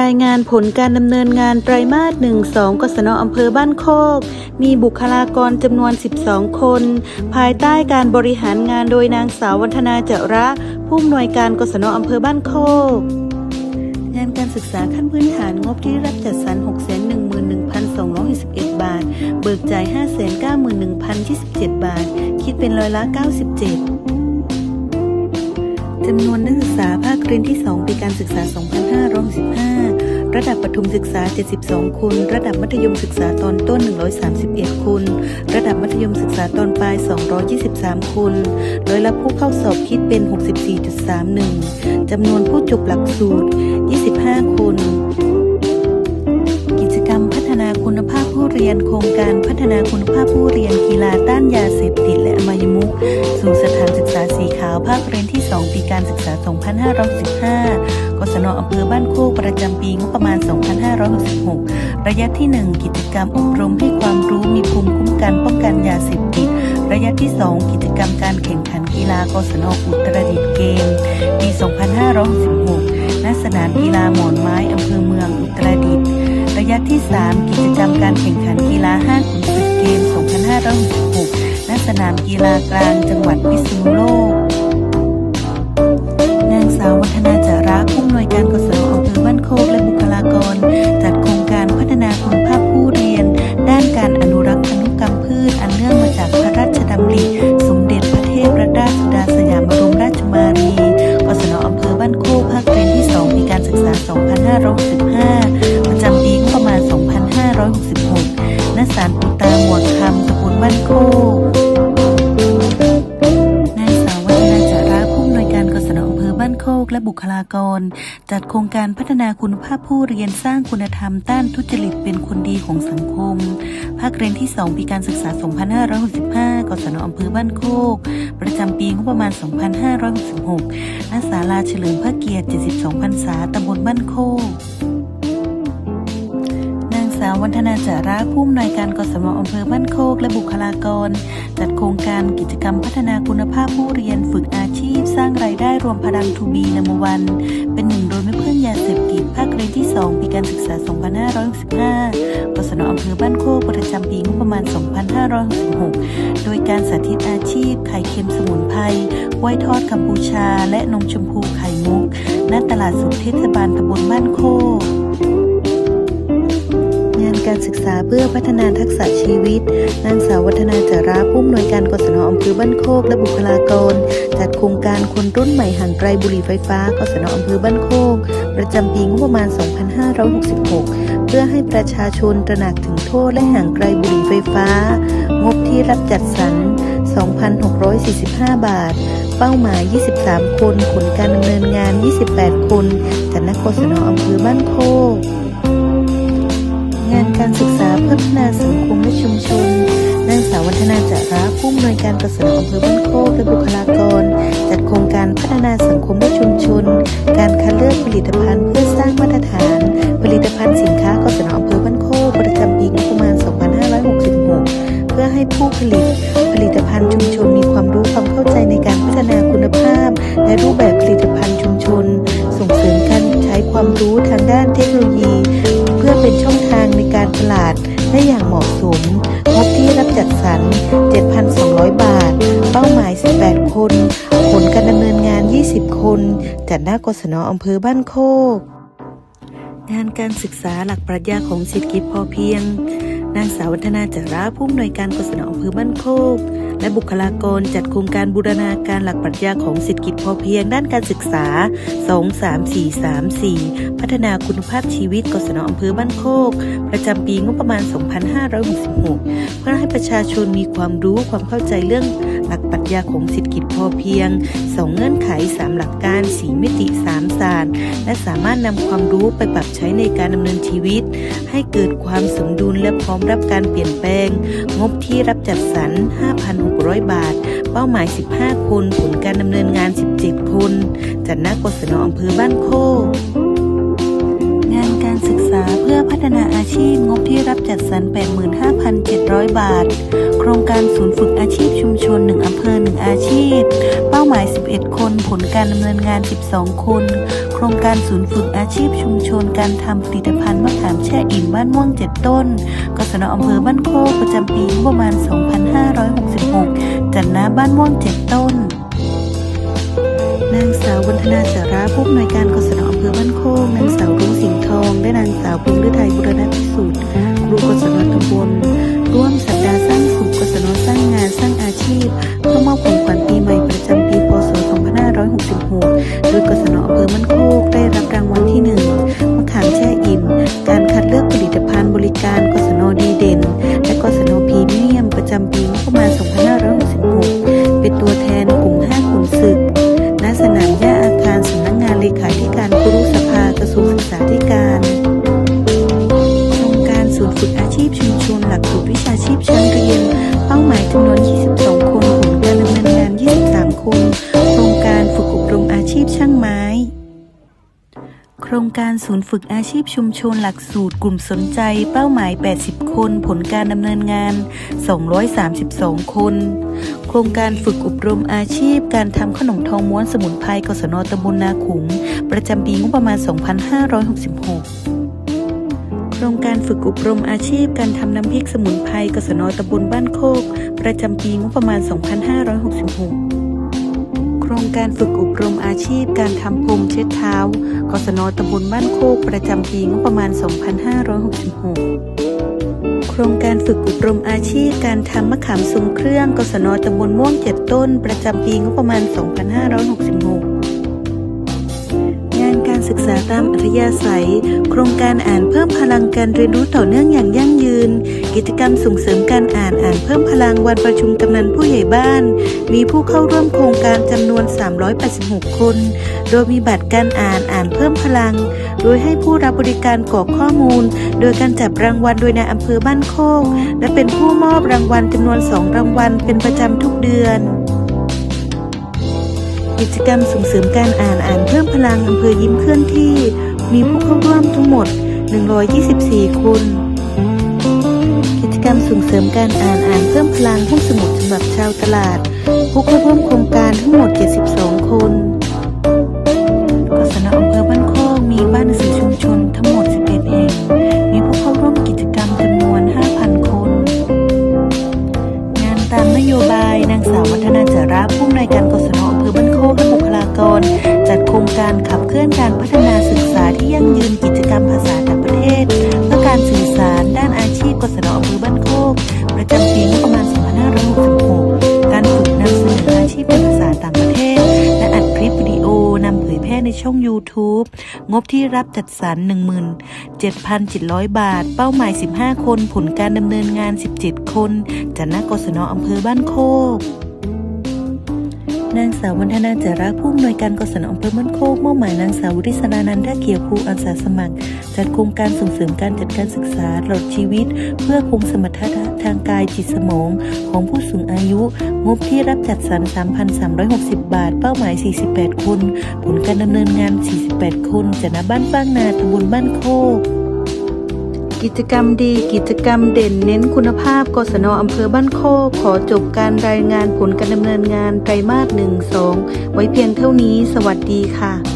รายงานผลการดำเนินงานไตรมาส 1 2กศนอำเภอบ้านโคก มีบุคลากรจำนวน 12 คน ภายใต้การบริหารงานโดยนางสาววัฒนาเจระผู้อำนวยการกศนอำเภอบ้านโคก งานการศึกษาขั้นพื้นฐานงบที่รับจัดสรร 611,261บาท เบิกจ่าย 591,027 บาท คิดเป็นร้อยละ 97จำนวนนักศึกษาภาคเรียนที่ 2 ปีการศึกษา2 5 6 ระดับประถมศึกษา 72 คน ระดับมัธยมศึกษาตอนต้น 131 คน ระดับมัธยมศึกษาตอนปลาย 223 คนร้อยละผู้เข้าสอบคิดเป็น 64.31จำนวนผู้จบหลักสูตร 25 คน รียนโครงการพัฒนาคุณภาพผู้เรียนกีฬาต้านยาเสพติดและอบายมุขสู่สถานศึกษาสีขาวภาคเรียนที่ 2 ปีการศึกษา 2565กศนอำเภอบ้านโคกประจำปีงบประมาณ 2566 ระยะที่ 1 กิจกรรมอบรมให้ความรู้มีภูมิคุ้มกันป้องกันยาเสพติด ระยะที่ 2 กิจกรรมการแข่งขันกีฬากศนอุตรดิตถ์เกม ปี 2566ณสนามกีฬาหมอนไม้อำเภอเมืองอุตรดิตถ์ ระยะที่ 3 กิจกรรมการแข่งขันกีฬาห้างขุนศึกเกม 2566ณสนามกีฬากลางจังหวัดพิษณุโลก บุคลากร จัดโครงการพัฒนาคุณภาพผู้เรียนสร้างคุณธรรมต้านทุจริตเป็นคนดีของสังคม ภาคเรียนที่ 2 ปีการศึกษา 2565กศนอำเภอบ้านโคก ประจำปีงบประมาณ 2566ณศาลาเฉลิมพระเกียรติ 72พรรษาตำบลบ้านโคกนางสาววัฒนาจาระผู้อำนวยการกศนอำเภอบ้านโคกและบุคลากร จัดโครงการกิจกรรมพัฒนาคุณภาพผู้เรียนฝึกอาชีพ สร้างรายได้รวมพลังทูบีนมวัน เป็นหนึ่งโดยไม่เพื่อนยาเสพติดภาคเรียนที่ 2 ปีการศึกษา 2565กศนอำเภอบ้านโคกประจำปีงบประมาณ 2566 โดยการสาธิตอาชีพ ไข่เค็มสมุนไพรกล้วยทอดกัมพูชา และนมชมพูไข่มุก ณ ตลาดสุดเทศบาลตำบลบ้านโคก การศึกษาเพื่อพัฒนาทักษะชีวิต นางสาววัฒนาจาระผู้อำนวยการกศนอำเภอบ้านโคกและบุคลากร จัดโครงการคนรุ่นใหม่ห่างไกลบุหรี่ไฟฟ้ากศนอำเภอบ้านโคก ประจำปีงบประมาณ 2566 เพื่อให้ประชาชนตระหนักถึงโทษและห่างไกลบุหรี่ไฟฟ้า งบที่รับจัดสรร 2,645 บาท เป้าหมาย 23 คนผลการดำเนินงาน 28 คนจากนักกศนอำเภอบ้านโคกำนวยการกศนอำเภอบ้านโคกและบุคลากร จัดโครงการพัฒนาสังคมและชุมชน การคัดเลือกผลิตภัณฑ์เพื่อสร้างมาตรฐาน ผลิตภัณฑ์สินค้ากศนอำเภอบ้านโคกประจำปีงบประมาณ 2566 เพื่อให้ผู้ผลิต ผลิตภัณฑ์ชุมชนมีความรู้ความเข้าใจในการพัฒนาคุณภาพ และรูปแบบผลิตภัณฑ์ชุมชน ส่งเสริมการใช้ความรู้ทางด้านเทคโนโลยี เพื่อเป็นช่องทางในการตลาดได้อย่างเหมาะสมงบที่รับจัดสรร 100 บาท เป้าหมาย 18 คน ผลการดำเนินงาน 20 คน จัดหน้ากศนอำเภอบ้านโคกงานการศึกษาหลักปรัชญาของเศรษฐกิจพอเพียง นางสาววัฒนาจาระผู้อำนวยการกศนอำเภอบ้านโคก และบุคลากรจัดโครงการบูรณาการหลักปรัชญาของเศรษฐกิจพอเพียงด้านการศึกษา 23434 พัฒนาคุณภาพชีวิตกศนอำเภอบ้านโคก ประจำปีงบประมาณ 2566 เพื่อให้ประชาชนมีความรู้ความเข้าใจเรื่องหลักปรัชญาของเศรษฐกิจพอเพียง 2 เงื่อนไข 3 หลักการ 4 มิติ 3 ศาสตร์ และสามารถนำความรู้ไปปรับใช้ในการดำเนินชีวิต ให้เกิดความสมดุลและพร้อมรับการเปลี่ยนแปลง งบที่รับจัดสรร 5,000 600 บาท เป้าหมาย 15 คน ผลการดำเนินงาน 17 คน จัดหน้ากศนอำเภอบ้านโคกงานการศึกษาเพื่อพัฒนาอาชีพงบที่รับจัดสรร 85,700 บาท โครงการศูนย์ฝึกอาชีพชุมชน 1อำเภอ 1 อาชีพเป้าหมาย 11 คน ผลการดำเนินงาน 12 คน โครงการศูนย์ฝึกอาชีพชุมชน การทำผลิตภัณฑ์มะขามแช่อิ่มบ้านม่วง 7 ต้น กศนอำเภอบ้านโคกประจำปีประมาณ 2566 จัดน้าบ้านม่วง 7 ต้น นางสาววันธนาสาระผู้อำนวยการกศนอำเภอบ้านโคก นางสาวรุ่งสิงห์ทอง และนางสาวพึงฤทัยบุรณพิสุทธิ์ครูกศนตำบลร่วมสัปดาห์สร้างสุขกศนสร้างงานสร้างอาชีพเพื่อมอบของขวัญปีใหม่ โดยกศนอำเภอบ้านโคกได้รับรางวัลที่หนึ่งมะขามแช่อิ่ม การคัดเลือกผลิตภัณฑ์บริการกศนดีเด่น และกศนพรีเมียมประจำปีงบประมาณ 2566 เป็นตัวแทนกลุ่มห้าขุนศึกณสนามหญ้าอาคารสำนักงานเลขาธิการครุสภากระทรวงศึกษาธิการโครงการศูนย์ฝึกอาชีพชุมชนหลักสูตรวิชาชีพชั้นเรียน เป้าหมายจำนวน การศูนย์ฝึกอาชีพชุมชนหลักสูตรกลุ่มสนใจ เป้าหมาย 80 คน ผลการดำเนินงาน 232 คน โครงการฝึกอบรมอาชีพ การทำขนมทองม้วนสมุนไพรกศนตำบลนาขุม ประจำปีงบประมาณ 2566โครงการฝึกอบรมอาชีพการทำน้ำพริกสมุนไพรกศนตำบลบ้านโคก ประจำปีงบประมาณ 2566 รงการฝึกอบรมอาชีพการทำพรมเช็ดเท้า กศนตำบลบ้านโคกประจำปีงบประมาณ 2566 โครงการฝึกอบรมอาชีพการทำมะขามทรงเครื่อง กศนตำบลม่วง7ต้น ประจำปีงบประมาณ 2566 งานการศึกษาตามอัธยาศัย โครงการอ่านเพิ่มพลังการเรียนรู้ต่อเนื่องอย่างยั่งยืน กิจกรรมส่งเสริมการอ่านอ่านเพิ่มพลังวันประชุมกำนันผู้ใหญ่บ้าน มีผู้เข้าร่วมโครงการจำนวน 386 คน โดยมีบัตรการอ่านอ่านเพิ่มพลัง โดยให้ผู้รับบริการกรอกข้อมูล โดยการจับรางวัลโดยนายอำเภอบ้านโคก และเป็นผู้มอบรางวัลจำนวน 2 รางวัลเป็นประจำทุกเดือนกิจกรรมส่งเสริมการอ่านอ่านเพิ่มพลังอำเภอยิ้มเคลื่อนที่ มีผู้เข้าร่วมทั้งหมด 124 คน กรรมส่งเสริมการอ่านอ่านเพิ่มพลังห้องสมุดสำหรับชาวตลาด ผู้เข้าร่วมโครงการทั้งหมด 72 คนกศนอำเภอบ้านโคกมีบ้านหนังสือชุมชนทั้งหมด 11 แห่ง มีผู้เข้าร่วมกิจกรรมจำนวน 5,000 คน งานตามนโยบายนางสาววัฒนาจาระผู้อำนวยการกศ ช่อง YouTube งบที่รับจัดสรร 17,700 บาท เป้าหมาย 15 คน ผลการดำเนินงาน 17 คนจากนักกศนอำเภอบ้านโคก นางสาววันธนาจาระผู้อำนวยการกศนอำเภอบ้านโคกมอบหมายนางสาววริศรานันทเขียวภูอาสาสมัคร จัดโครงการส่งเสริมการจัดการศึกษาตลอดชีวิต เพื่อคงสมรรถนะทางกายจิตสมอง ของผู้สูงอายุ งบที่รับจัดสรร 3,360 บาท เป้าหมาย 48 คน ผลการดำเนินงาน 48 คนจากณบ้านฟางนาตำบลบ้านโคก กิจกรรมดีกิจกรรมเด่นเน้นคุณภาพกศนอำเภอบ้านโคกขอจบการรายงานผลการดำเนินงานไตรมาสหนึ่งสองไว้เพียงเท่านี้ สวัสดีค่ะ